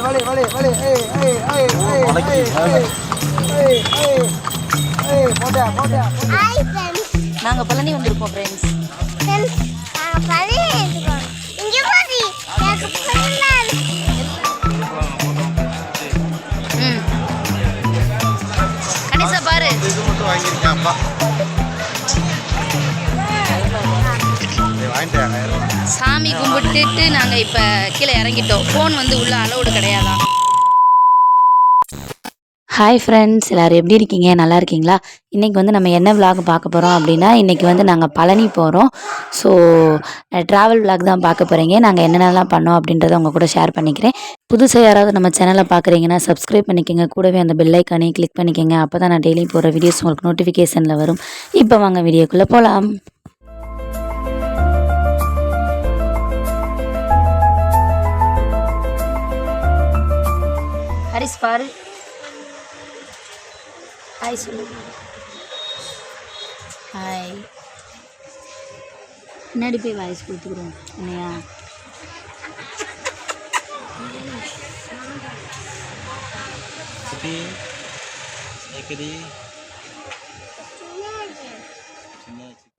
வலி வலி வலி ஏய் ஏய் ஏய் ஏய் ஏய் ஏய் ஏய் ஹாய் ஃப்ரெண்ட்ஸ் நாங்கள் பழனி வந்திருக்கோம் ஃப்ரெண்ட்ஸ் ஃப்ரெண்ட்ஸ் இங்கே பாரு எனக்கு பிள்ளை ம். கணேசா பாரு. இது மட்டும் வாங்கியிருக்கேன் அப்பா. சாமி கும்பிட்டுட்டு நாங்கள் இப்போ கீழே இறங்கிட்டோம். ஃபோன் வந்து உள்ள அளவுடு கிடையாதான் ஹாய் ஃப்ரெண்ட்ஸ் எல்லோரும் எப்படி இருக்கீங்க? நல்லா இருக்கீங்களா? இன்றைக்கி வந்து நம்ம என்ன vlog பார்க்க போகிறோம் அப்படின்னா இன்றைக்கி வந்து நாங்கள் பழனி போகிறோம் ஸோ ட்ராவல் vlog தான் பார்க்க போகிறீங்க நாங்கள் என்னென்னலாம் பண்ணோம் அப்படின்றத உங்கள் கூட ஷேர் பண்ணிக்கிறேன். புதுசாக யாராவது நம்ம சேனலை பார்க்குறீங்கன்னா சப்ஸ்கிரைப் பண்ணிக்கோங்க. கூடவே அந்த பெல்லைக்கானே கிளிக் பண்ணிக்கோங்க. அப்போ தான் நான் டெய்லி போகிற வீடியோஸ் உங்களுக்கு நோட்டிஃபிகேஷனில் வரும். இப்போ வாங்க வீடியோக்குள்ளே போகலாம் ஹரிஸ் பாரு ஹாய் சொல்லு ஹாய் முன்னாடி போய் வாய்ஸ் கொடுத்துக்குறோம் ஏக்கடி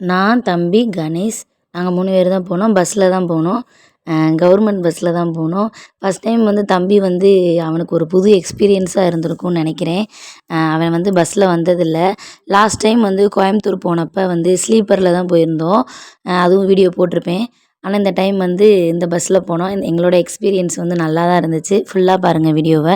நான் தம்பி கணேஷ் நாங்கள் மூணு பேர் தான் போனோம். பஸ்ஸில் தான் போனோம். கவர்மெண்ட் பஸ்ஸில் தான் போனோம். ஃபஸ்ட் டைம் வந்து தம்பி வந்து அவனுக்கு ஒரு புது எக்ஸ்பீரியன்ஸாக இருந்திருக்கும்னு நினைக்கிறேன். அவன் வந்து பஸ்ஸில் வந்ததில்லை. லாஸ்ட் டைம் வந்து கோயம்புத்தூர் போனப்போ வந்து ஸ்லீப்பரில் தான் போயிருந்தோம். அதுவும் வீடியோ போட்டிருப்பேன். ஆனால் இந்த டைம் வந்து இந்த பஸ்ஸில் போனோம். இந்த- எங்களோட எக்ஸ்பீரியன்ஸ் வந்து நல்லா தான் இருந்துச்சு ஃபுல்லாக பாருங்கள் வீடியோவை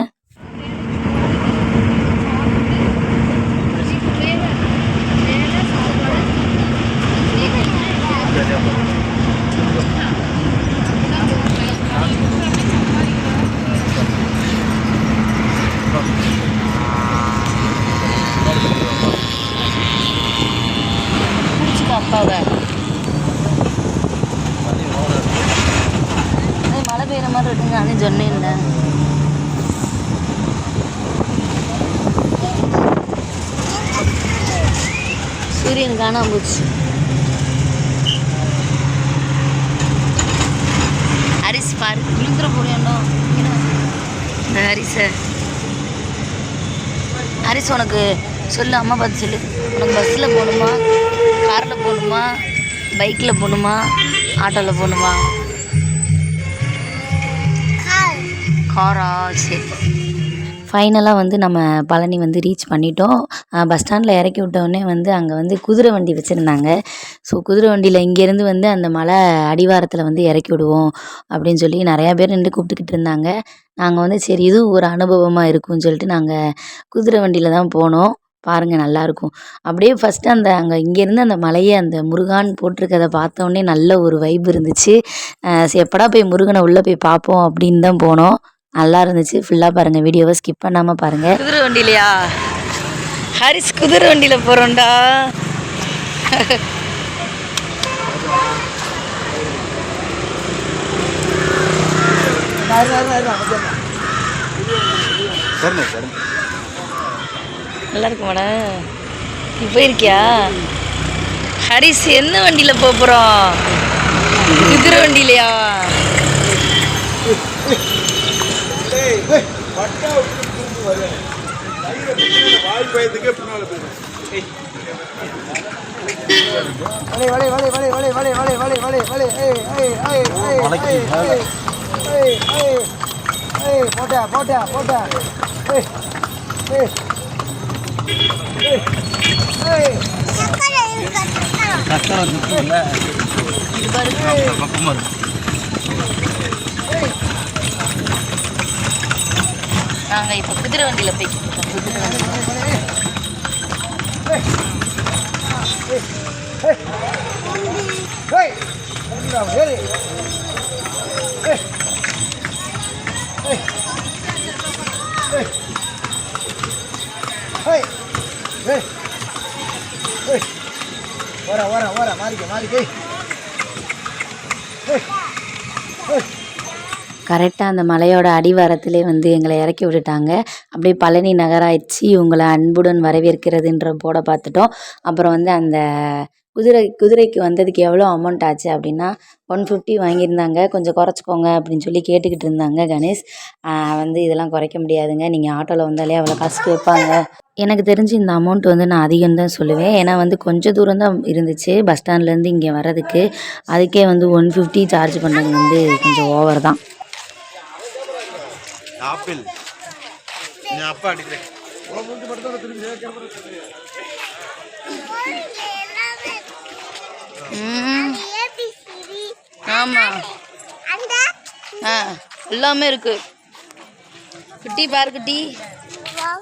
பெய்யுற மாதிரி இருக்குங்க அதான் சூரியன் காணாம போச்சு. ஹரிஸ் பாரு விழுந்துட போறியாண்டோ இந்த ஹரிஸ. ஹரிஸ் உனக்கு சொல்லு அம்மா பார்த்து சொல்லு. உனக்கு பஸ்ஸில் போகணுமா? காரில் போகணுமா? பைக்கில் போகணுமா? ஆட்டோவில் போகணுமா? காரா சரி ஃபைனலாக வந்து நம்ம பழனி வந்து ரீச் பண்ணிட்டோம். பஸ் ஸ்டாண்டில் இறக்கி விட்டோடனே வந்து அங்கே வந்து குதிரை வண்டி வச்சுருந்தாங்க. ஸோ குதிரை வண்டியில் இங்கேருந்து வந்து அந்த மலை அடிவாரத்தில் வந்து இறக்கி விடுவோம் அப்படின்னு சொல்லி நிறையா பேர் நின்று கூப்பிட்டுக்கிட்டு இருந்தாங்க. நாங்கள் வந்து சரி இதுவும் ஒரு அனுபவமாக இருக்கும்னு சொல்லிட்டு நாங்கள் குதிரை வண்டியில் தான் போனோம். பாருங்கள் நல்லாயிருக்கும் அப்படியே ஃபஸ்ட்டு அந்த அங்கே இங்கேருந்து அந்த மலையை அந்த முருகான் போட்டிருக்கதை பார்த்தோன்னே நல்ல ஒரு வைப் இருந்துச்சு. எப்படா போய் முருகனை உள்ளே போய் பார்ப்போம் அப்படின்னு தான் போனோம். நல்லா இருந்துச்சு. ஃபுல்லாக பாருங்கள் வீடியோவை ஸ்கிப் பண்ணாமல் பாருங்கள் குதிரை வண்டிலையா ஹரிஸ் குதிரை வண்டியில் போகிறோண்டா நல்லா சரி நல்லா இருக்குமாடா நீ போயிருக்கியா? ஹரிஸ் என்ன வண்டியில் போக போகிறோம் குதிரை வண்டியிலையா ஏய் ஏய் பட்டா விட்டு தூக்கு வாய் பயத்துக்கே போயிடும் ஏய் ஏய் ஏய் ஏய் ஏய் ஏய் ஏய் போட்டா போட்டா போட்டா ஏய் ஏய் ஏய் ஏய் சக்கரை இருக்கா சக்கரை சுற்றுல இது இருக்கு நாங்கள் இப்போ குதிரை வண்டியில் போய்கிட்டு இருக்கோம் குதிரை வண்டி Hey! Hey! Hey! Ora, ora, ora, marque, marque. கரெக்டாக அந்த மலையோட அடிவாரத்திலே வந்து எங்களை இறக்கி விட்டுட்டாங்க. அப்படியே பழனி நகராட்சி உங்களை அன்புடன் வரவேற்கிறதுன்ற போட பார்த்துட்டோம். அப்புறம் வந்து அந்த குதிரை குதிரைக்கு வந்ததுக்கு எவ்வளோ அமௌண்ட் ஆச்சு அப்படின்னா ஒன் ஃபிஃப்டி வாங்கியிருந்தாங்க. கொஞ்சம் குறைச்சிக்கோங்க அப்படின்னு சொல்லி கேட்டுக்கிட்டு இருந்தாங்க கணேஷ். வந்து இதெல்லாம் குறைக்க முடியாதுங்க. நீங்கள் ஆட்டோவில் வந்தாலே அவ்வளோ காசு கேட்பாங்க. எனக்கு தெரிஞ்சு இந்த அமௌண்ட் வந்து நான் அதிகம் தான் சொல்லுவேன். ஏன்னா வந்து கொஞ்சம் தூரம் தான் இருந்துச்சு பஸ் ஸ்டாண்ட்லேருந்து இங்கே வர்றதுக்கு. அதுக்கே வந்து ஒன் ஃபிஃப்டி சார்ஜ் பண்ணது வந்து கொஞ்சம் ஓவர் தான். ஆப்பிள். நீ அப்பா அடிக்கிறேன். ஆமாம் ஆ எல்லாமே இருக்குது குட்டி பாரு குட்டி.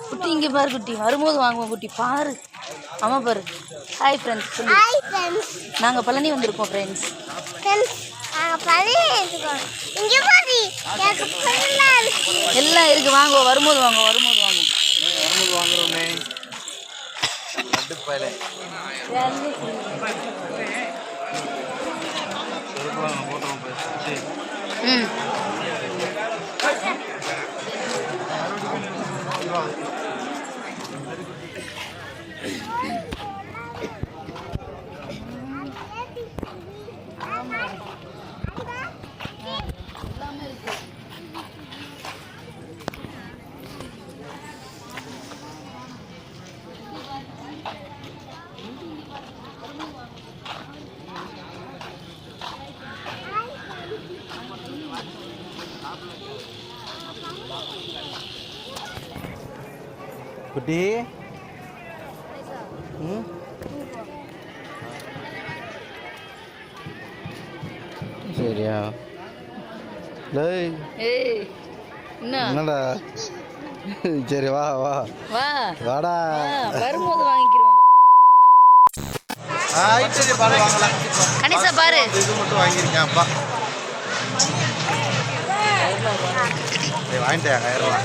குட்டி இங்கே பாரு குட்டி. வரும்போது வாங்குவோம் குட்டி. பாரு. ஆமாம் பாரு. ஹாய் ஃப்ரெண்ட்ஸ் சொல்லு. ஹாய் ஃப்ரெண்ட்ஸ் நாங்கள் பழனி வந்திருக்கோம் ஃப்ரெண்ட்ஸ் இருக்கு எல்லாம் இருக்குது வாங்குவோம் வரும்போது வாங்குவோம் வரும்போது வாங்குவோம் வரும்போது வாங்குறோமே. குட்டி. ம்? சரியா? என்னடா? சரி வா வா. வா. வாடா. வரும்போது வாங்கிக்கிறோம் கணிசா பாரு இது மட்டும் வாங்கியிருக்கேன் அப்பா. வாங்கிட்டேன் ஆயிரம் ரூபா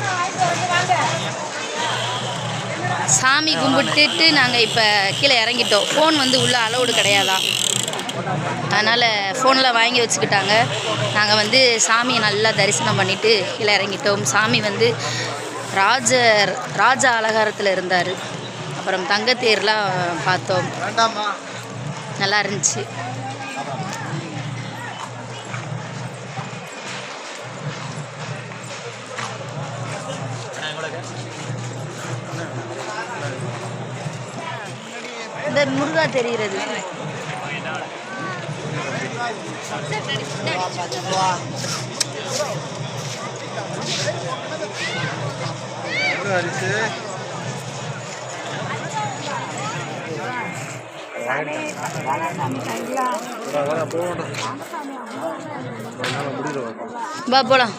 சாமி கும்பிட்டுட்டு நாங்கள் இப்போ கீழே இறங்கிட்டோம். ஃபோன் வந்து உள்ளே அலௌடு கிடையாதான் அதனால் ஃபோனில் வாங்கி வச்சுக்கிட்டாங்க. நாங்கள் வந்து சாமியை நல்லா தரிசனம் பண்ணிவிட்டு கீழே இறங்கிட்டோம். சாமி வந்து ராஜர் ராஜ அலங்காரத்தில் இருந்தார். அப்புறம் தங்கத்தேர்லாம் பார்த்தோம். நல்லா இருந்துச்சு. இந்த முருகா தெரிகிறது. வா போலாம்.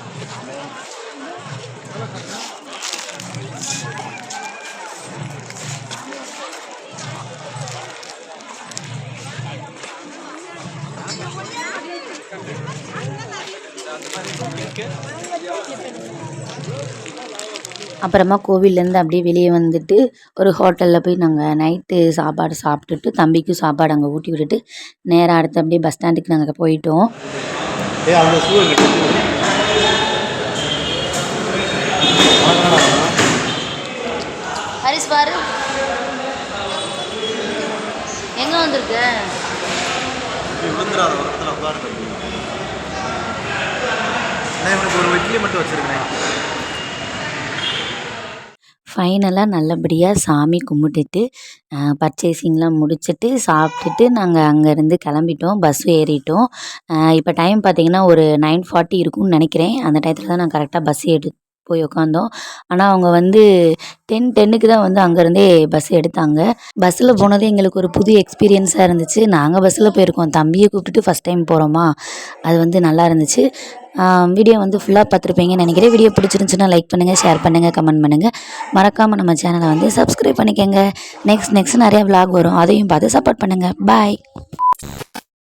அப்புறமா கோவில்லேருந்து அப்படியே வெளியே வந்துட்டு ஒரு ஹோட்டலில் போய் நாங்கள் நைட்டு சாப்பாடு சாப்பிட்டுட்டு தம்பிக்கும் சாப்பாடு அங்கே ஊட்டி விட்டுட்டு நேராக அடுத்து அப்படியே பஸ் ஸ்டாண்டுக்கு நாங்கள் போயிட்டோம். ஹரிஸ் பாரு. எங்கே வந்திருக்க? ஒரு இட்லி மட்டும் வச்சிருக்கேன் ஃபைனலாக நல்லபடியாக சாமி கும்பிட்டுட்டு பர்ச்சேசிங்லாம் முடிச்சுட்டு சாப்பிட்டுட்டு நாங்கள் அங்கேருந்து கிளம்பிட்டோம். பஸ் ஏறிட்டோம். இப்போ டைம் பார்த்தீங்கன்னா ஒரு நைன் ஃபார்ட்டி இருக்கும்னு நினைக்கிறேன். அந்த டயத்தில் தான் நான் கரெக்டாக பஸ் எடு போய் உட்காந்தோம் ஆனால் அவங்க வந்து டென் டென்னுக்கு தான் வந்து அங்கேருந்தே பஸ் எடுத்தாங்க. பஸ்ஸில் போனது எங்களுக்கு ஒரு புது எக்ஸ்பீரியன்ஸாக இருந்துச்சு. நாங்கள் பஸ்ஸில் போயிருக்கோம். தம்பியை கூப்பிட்டுட்டு ஃபஸ்ட் டைம் போகிறோமா அது வந்து நல்லா இருந்துச்சு. வீடியோ வந்து ஃபுல்லாக பார்த்துருப்பீங்கன்னு நினைக்கிறேன். வீடியோ பிடிச்சிருந்துச்சுன்னா லைக் பண்ணுங்கள் ஷேர் பண்ணுங்கள் கமெண்ட் பண்ணுங்கள் மறக்காமல் நம்ம சேனலை வந்து சப்ஸ்கிரைப் பண்ணிக்கோங்க. நெக்ஸ்ட் நெக்ஸ்ட் நிறைய vlog வரும். அதையும் பார்த்து சப்போர்ட் பண்ணுங்கள் பாய்